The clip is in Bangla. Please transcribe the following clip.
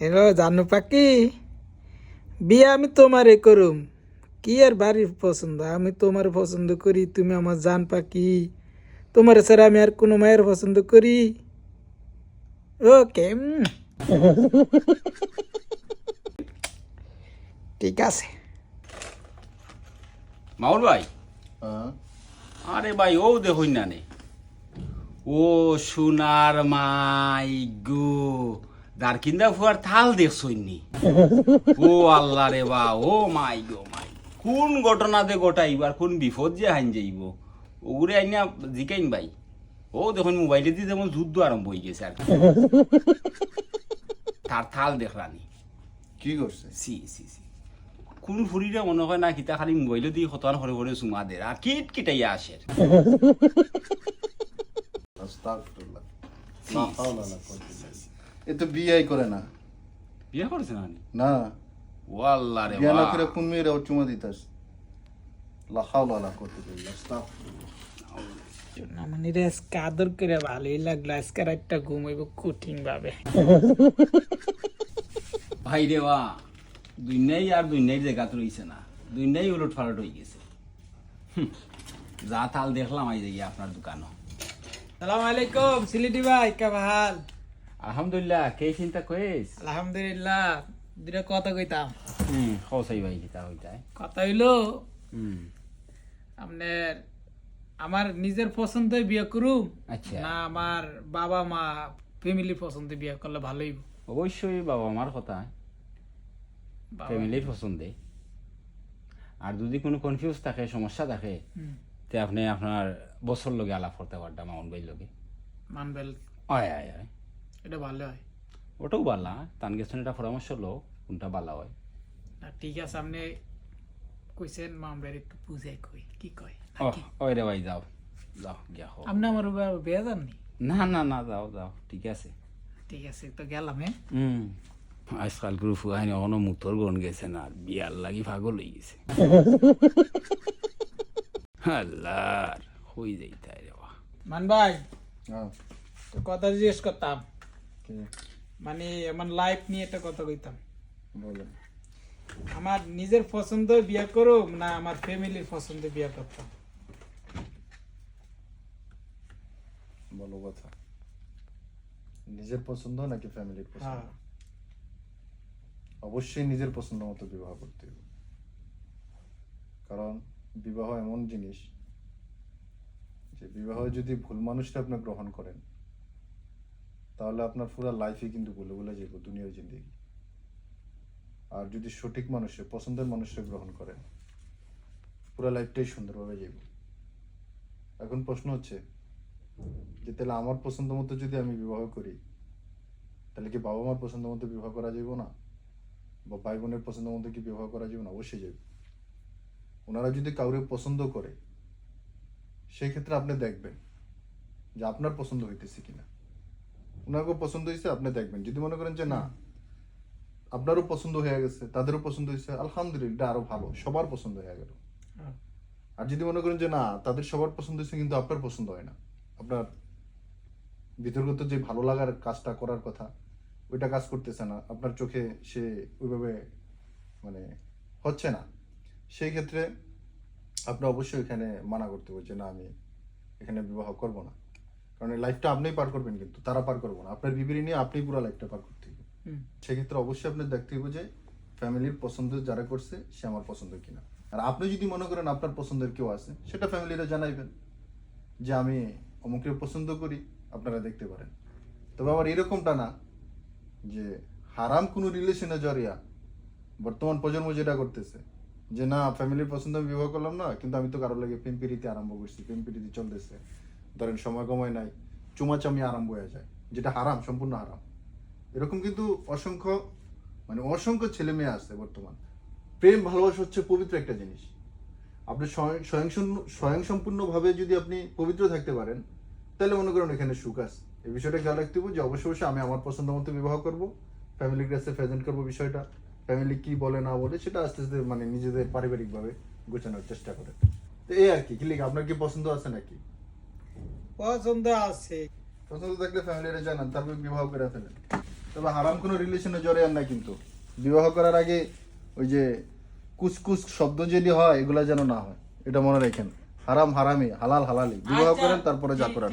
এগো জানু পাকি বিয়ে আমি তোমারে করুম। কি আর বাড়ির পছন্দ? আমি তোমার পছন্দ করি তুমি আমার জান পাকি তোমার স্যার আমি আর কোনো মায়ের পছন্দ করি। ওকে উম। ঠিক আছে। মাউল ভাই? হ্যাঁ। আরে ভাই ও দেখুন না নে। ও সোনার মাই গো দারকিন্দা ফুয়ার থাল দেখছইনি ও আল্লাহ রে বা ও মাই গো মাই। কোন ঘটনা দে গোটাইবার কোন বিপদ যে হাইন যাইব? ওগুরে আইনা জিকাইন ভাই। ও দেখুন মোবাইলে দিয়ে যেমন যুদ্ধ আরম্ভ হয়ে গেছে আর কি। তার থাল দেখলানি। কি করছে? সি সি সি। কোন ফুরিটা মনে হয় না কিতা খালি মোবাইলে দিয়ে হতান হরে হরে চুমা দে আর কিট কিটাইয়া আসে। আস্তাগফিরুল্লাহ সি, হাওলা সি, কুওয়াতা ইল্লা বিল্লাহ। এ তো বিয়াই করে না। বিয়ে করেছে না না। ও আল্লাহ রে বিয়া না করে কোন মেয়েরা চুমা দিতাস লা হাওলা লা কুওয়াতা ইল্লা আস্তাগফিরুল্লাহ মানে আজকে আদর করে ভালোই লাগল। আজকে একটা ঘুমাইব কঠিন ভাবে ভাই রে বা দুইনাই আর দুইনাই রইছে না। দুইনাই উলট ফালট হয়ে গেছে। যা তাল দেখলাম আপনার দোকানও। সালাম আলাইকুম সিলিটি ভাই কে ভালো আলহামদুলিল্লাহ কে চিন্তা কইস আলহামদুলিল্লাহ দুটা কথা কইতাম। হুম ভাই কিতা কথা হইল হুম। আপনার আমার নিজের পছন্দে বিয়ে করুম আচ্ছা। না আমার বাবা মা ফ্যামিলি পছন্দে বিয়ে করলে ভালোই অবশ্যই বাবা মার কথা। ফ্যামিলির পছন্দে। আর যদি কোনো কনফিউজ থাকে সমস্যা থাকে তে আপনি আপনার বছর লগে আলাপ করতে পারতাম মাউন ভাই লগে। মানবেল আয় আয় আয়। এটা ভালো হয়। ওটাও বালা তান গেছেন এটা পরামর্শ লো কোনটা বালা হয়। না ঠিক আছে আপনি কইছেন মামবের একটু বুঝে কই কি কয় ও ওই রে ভাই যাও। যাও গিয়া হো আপনি আমার বিয়ে যাননি না না না যাও যাও ঠিক আছে। ঠিক আছে তো গেলাম হ্যাঁ। হুম। আজকাল গ্রুপ আইনি অন মুতর গন গেছে না বিয়ার লাগি পাগল হয়ে গেছে। আল্লাহর হই যাইতাই রে বাহ। মান ভাই হ্যাঁ। তো কথা জিজ্ঞেস করতাম। মানে আমার লাইফ নিয়ে একটা কথা কইতাম। বলেন। আমার নিজের পছন্দ বিয়া করো না আমার ফ্যামিলির পছন্দে বিয়ে করতাম। বলো কথা। নিজের পছন্দ নাকি ফ্যামিলির পছন্দ? হ্যাঁ। অবশ্যই নিজের পছন্দ মতো বিবাহ করতে হবে। কারণ বিবাহ এমন জিনিস যে বিবাহ যদি ভুল মানুষটা আপনি গ্রহণ করেন, তাহলে আপনার পুরো লাইফই কিন্তু বলে বলে যাইব, দুনিয়ার জিন্দেগি। আর যদি সঠিক মানুষে, পছন্দের মানুষে গ্রহণ করেন পুরো লাইফটাই সুন্দরভাবে যাইব। এখন প্রশ্ন হচ্ছে যে, তাহলে আমার পছন্দ মতো যদি আমি বিবাহ করি, তাহলে কি বাবা মার পছন্দ মতো বিবাহ করা যাইব না? বা ভাই বোনের পছন্দ মতো কি বিবাহ করা যাবে না? অবশ্যই যাবে ওনারা যদি কাউরে পছন্দ করে সেই ক্ষেত্রে আপনি দেখবেন যে আপনার পছন্দ হইতেছে কিনা। ওনাকেও পছন্দ হয়েছে আপনি দেখবেন। যদি মনে করেন যে না আপনারও পছন্দ হয়ে গেছে তাদেরও পছন্দ হয়েছে আলহামদুলিল্লাহ আরও ভালো সবার পছন্দ হয়ে গেল। হ্যাঁ। আর যদি মনে করেন যে না তাদের সবার পছন্দ হয়েছে কিন্তু আপনার পছন্দ হয় না আপনার ভিতরগত যে ভালো লাগার কাজটা করার কথা ওইটা কাজ করতেছে না আপনার চোখে সে ওইভাবে মানে হচ্ছে না। সেই ক্ষেত্রে আপনি অবশ্যই এখানে মানা করতে হবে যে না আমি এখানে বিবাহ করব না। কারণ এই লাইফটা আপনিই পার করবেন কিন্তু তারা পার করব না। আপনার বিবিরি নিয়ে আপনি পুরো লাইফটা পার করতে হবে। সেক্ষেত্রে অবশ্যই আপনার দেখতে হবে যে ফ্যামিলির পছন্দ যারা করছে সে আমার পছন্দ কিনা। আর আপনি যদি মনে করেন আপনার পছন্দের কেউ আছে সেটা ফ্যামিলিরা জানাইবেন যে আমি অমুকের পছন্দ করি। আপনারা দেখতে পারেন। তবে আবার এরকমটা না যে হারাম কোনো রিলেশনে জড়িয়া বর্তমান প্রজন্ম যেটা করতেছে যে, না ফ্যামিলির পছন্দ আমি বিবাহ করলাম না, কিন্তু আমি তো কারও লাগে প্রেম প্রীতি আরম্ভ করছি প্রেম প্রীতি চলতেছে। ধরেন সময় কময় নাই, চুমাচামি আরম্ভ হয়ে যায়, যেটা হারাম, সম্পূর্ণ হারাম। এরকম কিন্তু অসংখ্য মানে অসংখ্য ছেলে মেয়ে আছে বর্তমান। প্রেম, ভালোবাসা হচ্ছে পবিত্র একটা জিনিস। আপনি স্বয়ং স্বয়ং সম্পূর্ণভাবে যদি আপনি পবিত্র থাকতে পারেন, তাহলে মনে করেন এখানে সুখ আছে। এই বিষয়টা খেয়াল রাখতে হবে যে, অবশ্যই অবশ্যই আমি আমার পছন্দ মতো বিবাহ করব ফ্যামিলির কাছে প্রেজেন্ট করব বিষয়টা। ফ্যামিলি কি বলে না বলে সেটা আস্তে আস্তে মানে নিজেদের পারিবারিকভাবে গোছানোর চেষ্টা করে। তো এই আর কি কি লিখ? আপনার কি পছন্দ আছে নাকি? পছন্দ আছে। পছন্দ থাকলে ফ্যামিলিরা জানান তারপর বিবাহ করে ফেলেন। তবে হারাম কোনো রিলেশনে জড়ান না কিন্তু। বিবাহ করার আগে ওই যে কুসকুস শব্দ যদি হয় এগুলা যেন না হয়। এটা মনে রাখেন। হারাম হারামি হালাল হালালি বিবাহ আচ্ছা, করেন তারপরে যা করার